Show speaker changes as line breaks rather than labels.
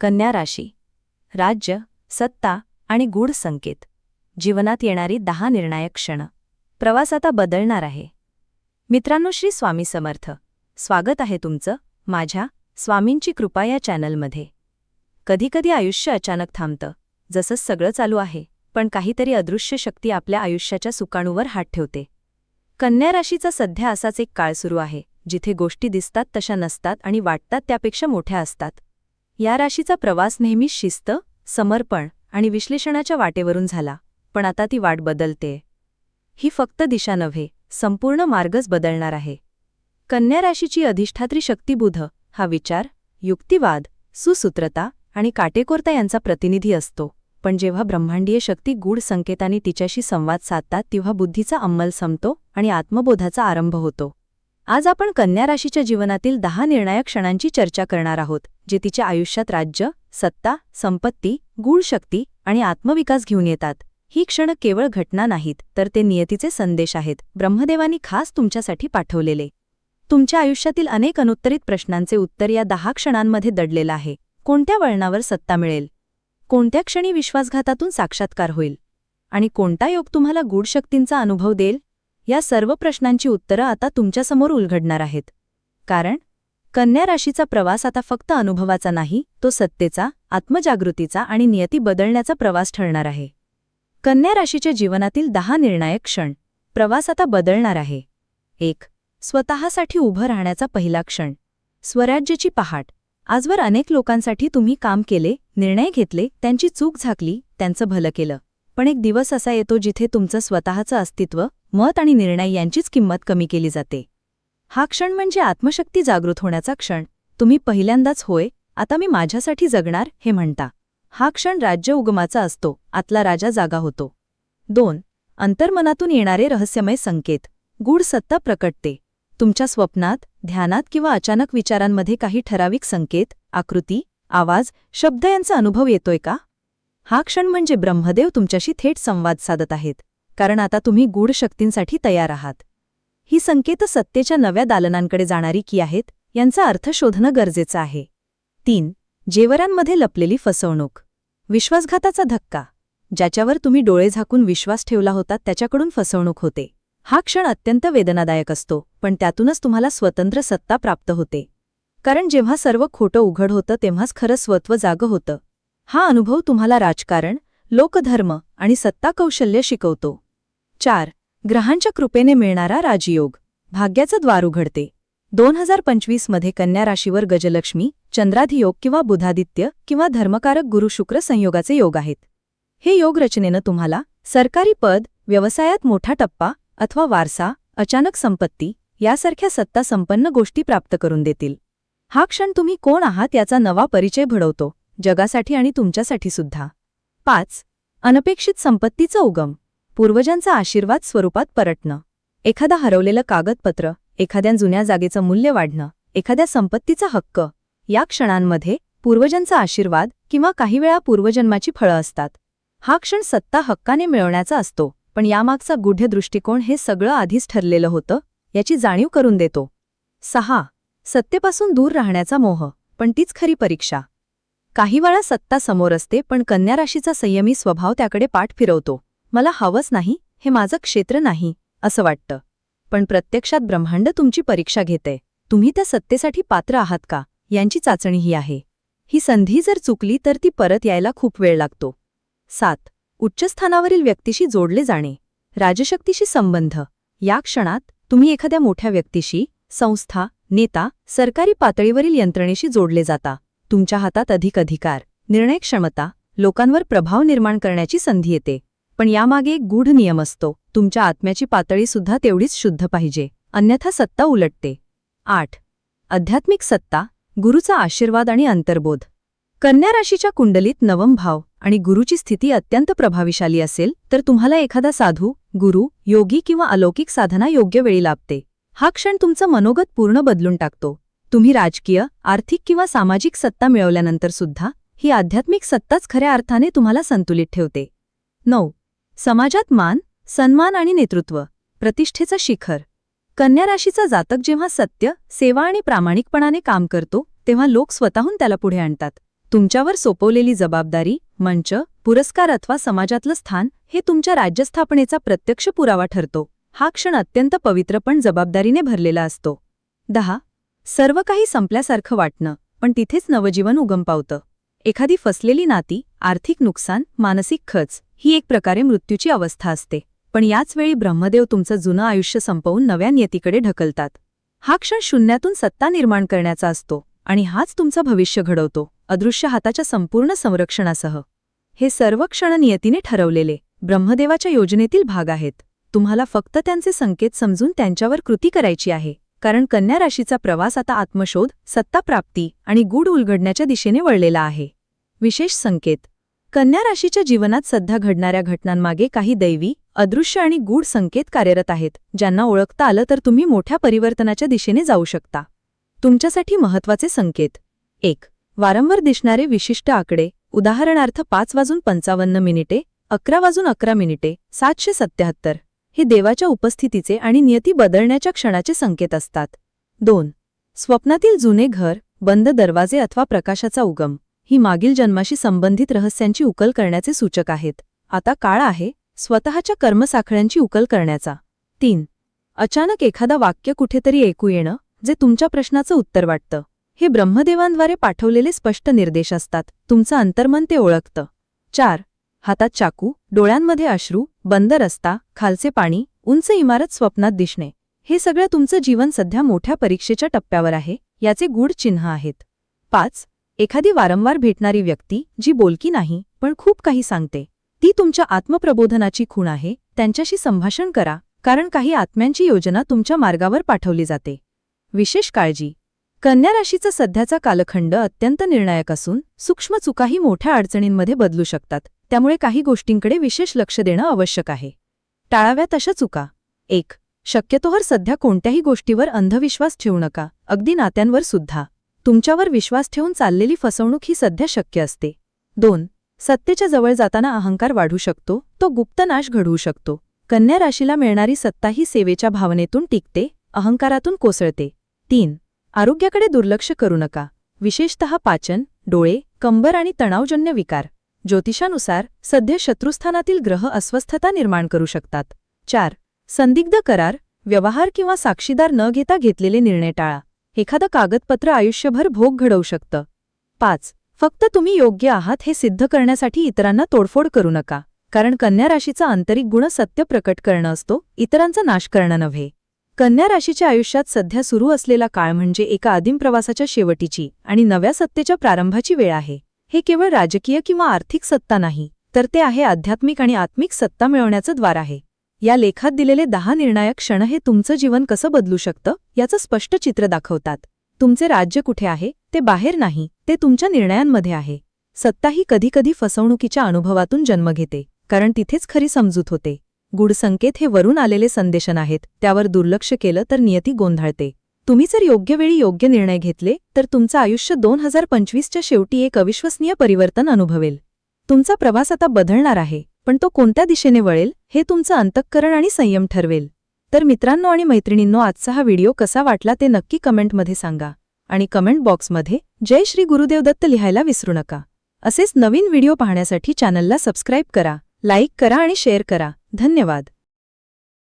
कन्या राशी. राज्य सत्ता आणि गूढ संकेत. जीवनात येणारी दहा निर्णायक क्षण. प्रवास आता बदलणार आहे. मित्रांनो श्री स्वामी समर्थ. स्वागत आहे तुमचं माझ्या स्वामींची कृपा या चॅनलमध्ये. कधीकधी आयुष्य अचानक थांबतं जसं सगळं चालू आहे पण काहीतरी अदृश्य शक्ती आपल्या आयुष्याच्या सुकाणूवर हात ठेवते. कन्या राशीचा सध्या असाच एक काळ सुरू आहे जिथे गोष्टी दिसतात तशा नसतात आणि वाटतात त्यापेक्षा मोठ्या असतात. या राशीचा प्रवास नेहमी शिस्त समर्पण आणि विश्लेषणाच्या वाटेवरून झाला पण आता ती वाट बदलते. ही फक्त दिशा नव्हे संपूर्ण मार्गच बदलणार आहे. कन्या राशीची अधिष्ठात्री शक्तिबुध हा विचार युक्तिवाद सुसूत्रता आणि काटेकोरता यांचा प्रतिनिधी असतो पण जेव्हा ब्रह्मांडीय शक्ती गूढ संकेतांनी तिच्याशी संवाद साधतात तेव्हा बुद्धीचा अंमल संपतो आणि आत्मबोधाचा आरंभ होतो. आज आपण कन्या राशीच्या जीवनातील दहा निर्णायक क्षणांची चर्चा करणार आहोत जे तिच्या आयुष्यात राज्य सत्ता संपत्ती गूढ शक्ती आणि आत्मविकास घेऊन येतात. ही क्षण केवळ घटना नाहीत तर ते नियतीचे संदेश आहेत ब्रह्मदेवानी खास तुमच्यासाठी पाठवलेले. तुमच्या आयुष्यातील अनेक अनुत्तरित प्रश्नांचे उत्तर या दहा क्षणांमध्ये दडलेलं आहे. कोणत्या वळणावर सत्ता मिळेल? कोणत्या क्षणी विश्वासघातातून साक्षात्कार होईल? आणि कोणता योग तुम्हाला गूढ शक्तींचा अनुभव देईल? या सर्व प्रश्नांची उत्तरं आता तुमच्यासमोर उलघडणार आहेत. कारण कन्या राशीचा प्रवास आता फक्त अनुभवाचा नाही तो सत्तेचा आत्मजागृतीचा आणि नियती बदलण्याचा प्रवास ठरणार आहे. कन्या राशीच्या जीवनातील दहा निर्णायक क्षण प्रवास आता बदलणार आहे. एक स्वतःसाठी उभं राहण्याचा पहिला क्षण. स्वराज्याची पहाट. आजवर अनेक लोकांसाठी तुम्ही काम केले निर्णय घेतले त्यांची चूक झाकली त्यांचं भलं केलं. पण एक दिवस असा येतो जिथे तुमचं स्वतःचं अस्तित्व मत आणि निर्णय यांचीच किंमत कमी केली जाते. हा क्षण म्हणजे आत्मशक्ती जागृत होण्याचा क्षण. तुम्ही पहिल्यांदाच होय आता मी माझ्यासाठी जगणार हे म्हणता. हा क्षण राज्य उगमाचा असतो आतला राजा जागा होतो. दोन अंतर्मनातून येणारे रहस्यमय संकेत. गूढ सत्ता प्रकटते. तुमच्या स्वप्नात ध्यानात किंवा अचानक विचारांमध्ये काही ठराविक संकेत आकृती आवाज शब्द यांचा अनुभव येतोय का? हा क्षण म्हणजे ब्रह्मदेव तुमच्याशी थेट संवाद साधत आहेत कारण आता तुम्ही गूढ शक्तींसाठी तयार आहात. ही संकेत सत्तेच्या नव्या दालनांकडे जाणारी की आहेत यांचा अर्थ शोधणं गरजेचं आहे. तीन जेवरांमध्ये लपलेली फसवणूक. विश्वासघाताचा धक्का. ज्याच्यावर तुम्ही डोळे झाकून विश्वास ठेवला होता त्याच्याकडून फसवणूक होते. हा क्षण अत्यंत वेदनादायक असतो पण त्यातूनच तुम्हाला स्वतंत्र सत्ता प्राप्त होते. कारण जेव्हा सर्व खोटं उघड होतं तेव्हाच खरं स्वत्व जागं होतं. हा अनुभव तुम्हाला राजकारण लोकधर्म आणि सत्ता कौशल्य शिकवतो. चार. ग्रहांच्या कृपेने मिळणारा राजयोग. भाग्याचं द्वार उघडते. दोन हजार पंचवीसमध्ये कन्या राशीवर गजलक्ष्मी चंद्राधियोग किंवा बुधादित्य किंवा धर्मकारक गुरु शुक्र संयोगाचे योग आहेत. हे योग रचनेनं तुम्हाला सरकारी पद व्यवसायात मोठा टप्पा अथवा वारसा अचानक संपत्ती यासारख्या सत्ता संपन्न गोष्टी प्राप्त करून देतील. हा क्षण तुम्ही कोण आहात याचा नवा परिचय घडवतो. जगासाठी आणि तुमच्यासाठी सुद्धा. पाच अनपेक्षित संपत्तीचं उगम. पूर्वजांचा आशीर्वाद स्वरूपात परटणं. एखादा हरवलेलं कागदपत्र एखाद्या जुन्या जागेचं मूल्य वाढणं एखाद्या संपत्तीचा हक्क. या क्षणांमध्ये पूर्वजांचा आशीर्वाद किंवा काही वेळा पूर्वजन्माची फळं असतात. हा क्षण सत्ता हक्काने मिळवण्याचा असतो पण यामागचा गुढ्य दृष्टिकोन हे सगळं आधीच ठरलेलं होतं याची जाणीव करून देतो. सहा सत्तेपासून दूर राहण्याचा मोह पण तीच खरी परीक्षा. काही वेळा सत्ता समोर असते पण कन्या राशीचा संयमी स्वभाव त्याकडे पाठ फिरवतो. मला हवंच नाही हे माझं क्षेत्र नाही असं वाटतं. पण प्रत्यक्षात ब्रह्मांड तुमची परीक्षा घेते. तुम्ही त्या सत्तेसाठी पात्र आहात का? यांची चाचणी ही आहे. ही संधी जर चुकली तर ती परत यायला खूप वेळ लागतो. सात. उच्चस्थानावरील व्यक्तीशी जोडले जाणे. राजशक्तीशी संबंध. या क्षणात तुम्ही एखाद्या मोठ्या व्यक्तीशी संस्था नेता सरकारी पातळीवरील यंत्रणेशी जोडले जाता. तुमच्या हातात अधिक अधिकार निर्णय क्षमता लोकांवर प्रभाव निर्माण करण्याची संधी येते. पण यामागे एक गूढ नियम असतो. तुमच्या आत्म्याची पातळीसुद्धा तेवढीच शुद्ध पाहिजे. अन्यथा सत्ता उलटते. आठ. आध्यात्मिक सत्ता गुरुचा आशीर्वाद आणि अंतर्बोध. कन्या राशीच्या कुंडलीत नवम भाव आणि गुरुची स्थिती अत्यंत प्रभाविशाली असेल तर तुम्हाला एखादा साधू गुरु योगी किंवा अलौकिक साधना योग्य वेळी लाभते. हा क्षण तुमचं मनोगत पूर्ण बदलून टाकतो. तुम्ही राजकीय आर्थिक किंवा सामाजिक सत्ता मिळवल्यानंतर सुद्धा ही आध्यात्मिक सत्ताच खऱ्या अर्थाने तुम्हाला संतुलित ठेवते. नऊ. समाजात मान सन्मान आणि नेतृत्व. प्रतिष्ठेचं शिखर. कन्या राशीचा जातक जेव्हा सत्य सेवा आणि प्रामाणिकपणाने काम करतो तेव्हा लोक स्वतःहून त्याला पुढे आणतात. तुमच्यावर सोपवलेली जबाबदारी मंच पुरस्कार अथवा समाजातलं स्थान हे तुमच्या राज्यस्थापनेचा प्रत्यक्ष पुरावा ठरतो. हा क्षण अत्यंत पवित्र पण जबाबदारीने भरलेला असतो. दहा. सर्व काही संपल्यासारखं वाटणं पण तिथेच नवजीवन उगम पावतं. एखादी फसलेली नाती आर्थिक नुकसान मानसिक खच ही एक प्रकारे मृत्यूची अवस्था असते. पण याच वेळी ब्रह्मदेव तुमचं जुनं आयुष्य संपवून नव्या नियतीकडे ढकलतात. हा क्षण शून्यातून सत्ता निर्माण करण्याचा असतो आणि हाच तुमचं भविष्य घडवतो अदृश्य हाताच्या संपूर्ण संरक्षणासह. हे सर्व क्षण नियतीने ठरवलेले ब्रह्मदेवाच्या योजनेतील भाग आहेत. तुम्हाला फक्त त्यांचे संकेत समजून त्यांच्यावर कृती करायची आहे. कारण कन्या राशीचा प्रवास आता आत्मशोध सत्ताप्राप्ती आणि गूढ उलगडण्याच्या दिशेने वळलेला आहे. विशेष संकेत. कन्या राशीच्या जीवनात सध्या घडणाऱ्या घटनांमागे काही दैवी अदृश्य आणि गूढ संकेत कार्यरत आहेत ज्यांना ओळखता आलं तर तुम्ही मोठ्या परिवर्तनाच्या दिशेने जाऊ शकता. तुमच्यासाठी महत्त्वाचे संकेत. एक. वारंवार दिसणारे विशिष्ट आकडे उदाहरणार्थ पाच वाजून पंचावन्न मिनिटे अकरा वाजून अकरा मिनिटे सातशे सत्याहत्तर. हे देवाच्या उपस्थितीचे आणि नियती बदलण्याच्या क्षणाचे संकेत असतात. दोन. स्वप्नातील जुने घर बंद दरवाजे अथवा प्रकाशाचा उगम ही मागील जन्माशी संबंधित रहस्यांची उकल करण्याचे सूचक आहेत. आता काळ आहे स्वतःच्या कर्मसाखळ्यांची उकल करण्याचा. तीन. अचानक एखादा वाक्य कुठेतरी ऐकू येणं जे तुमच्या प्रश्नाचं उत्तर वाटतं. हे ब्रह्मदेवांद्वारे पाठवलेले स्पष्ट निर्देश असतात तुमचं अंतर्मन ते ओळखतं. चार. हातात चाकू डोळ्यांमध्ये अश्रू बंद रस्ता खालचे पाणी उंच इमारत स्वप्नात दिसणे. हे सगळं तुमचं जीवन सध्या मोठ्या परीक्षेच्या टप्प्यावर आहे याचे गूढ चिन्ह आहेत. पाच एखादी वारंवार भेटणारी व्यक्ती जी बोलकी नाही पण खूप काही सांगते. ती तुमच्या आत्मप्रबोधनाची खूण आहे त्यांच्याशी संभाषण करा कारण काही आत्म्यांची योजना तुमच्या मार्गावर पाठवली जाते. विशेष काळजी. कन्या राशीचा सध्याचा कालखंड अत्यंत निर्णायक असून सूक्ष्म चुकाही मोठ्या अडचणींमध्ये बदलू शकतात. त्यामुळे काही गोष्टींकडे विशेष लक्ष देणं आवश्यक आहे. टाळाव्यात अशा चुका. एक शक्यतोवर सध्या कोणत्याही गोष्टीवर अंधविश्वास ठेवू नका. अगदी नात्यांवर सुद्धा. तुमच्यावर विश्वास ठेवून चाललेली फसवणूक ही सध्या शक्य असते. दोन सत्तेच्या जवळ जाताना अहंकार वाढू शकतो. तो गुप्तनाश घडवू शकतो. कन्या राशीला मिळणारी सत्ता ही सेवेच्या भावनेतून टिकते अहंकारातून कोसळते. तीन आरोग्याकडे दुर्लक्ष करू नका. विशेषतः पाचन डोळे कंबर आणि तणावजन्य विकार. ज्योतिषानुसार सध्या शत्रुस्थानातील ग्रह अस्वस्थता निर्माण करू शकतात. चार. संदिग्ध करार व्यवहार किंवा साक्षीदार न घेता घेतलेले निर्णय टाळा. एखादं कागदपत्र आयुष्यभर भोग घडवू शकतं. पाच. फक्त तुम्ही योग्य आहात हे सिद्ध करण्यासाठी इतरांना तोडफोड करू नका कारण कन्या राशीचा आंतरिक गुण सत्य प्रकट करणं असतो इतरांचा नाश करणं नव्हे. कन्या राशीच्या आयुष्यात सध्या सुरू असलेला काळ म्हणजे एका आदिम प्रवासाच्या शेवटीची आणि नव्या सत्तेच्या प्रारंभाची वेळ आहे. हे केवळ राजकीय किंवा आर्थिक सत्ता नाही तर ते आहे आध्यात्मिक आणि आत्मिक सत्ता मिळवण्याचं द्वार आहे. या लेखात दिलेले दहा निर्णायक क्षण हे तुमचं जीवन कसं बदलू शकतं याचं स्पष्ट चित्र दाखवतात. तुमचे राज्य कुठे आहे ते बाहेर नाही ते तुमच्या निर्णयांमध्ये आहे. सत्ता ही कधीकधी फसवणुकीच्या अनुभवातून जन्म घेते कारण तिथेच खरी समजूत होते. गुढसंकेत हे वरून आलेले संदेशन आहेत त्यावर दुर्लक्ष केलं तर नियती गोंधळते. तुम्ही जर योग्य वेळी योग्य निर्णय घेतले तर तुमचं आयुष्य दोन हजार पंचवीसच्या शेवटी एक अविश्वसनीय परिवर्तन अनुभवेल. तुमचा प्रवास आता बदलणार आहे पण तो कोणत्या दिशेने वळेल हे तुमचं अंतःकरण आणि संयम ठरवेल. तर मित्रांनो आणि मैत्रिणींनो आजचा हा व्हिडिओ कसा वाटला ते नक्की कमेंटमध्ये सांगा. आणि कमेंट बॉक्समध्ये जय श्री गुरुदेव दत्त लिहायला विसरू नका. असेच नवीन व्हिडिओ पाहण्यासाठी चॅनलला सबस्क्राईब करा लाईक करा आणि शेअर करा. धन्यवाद.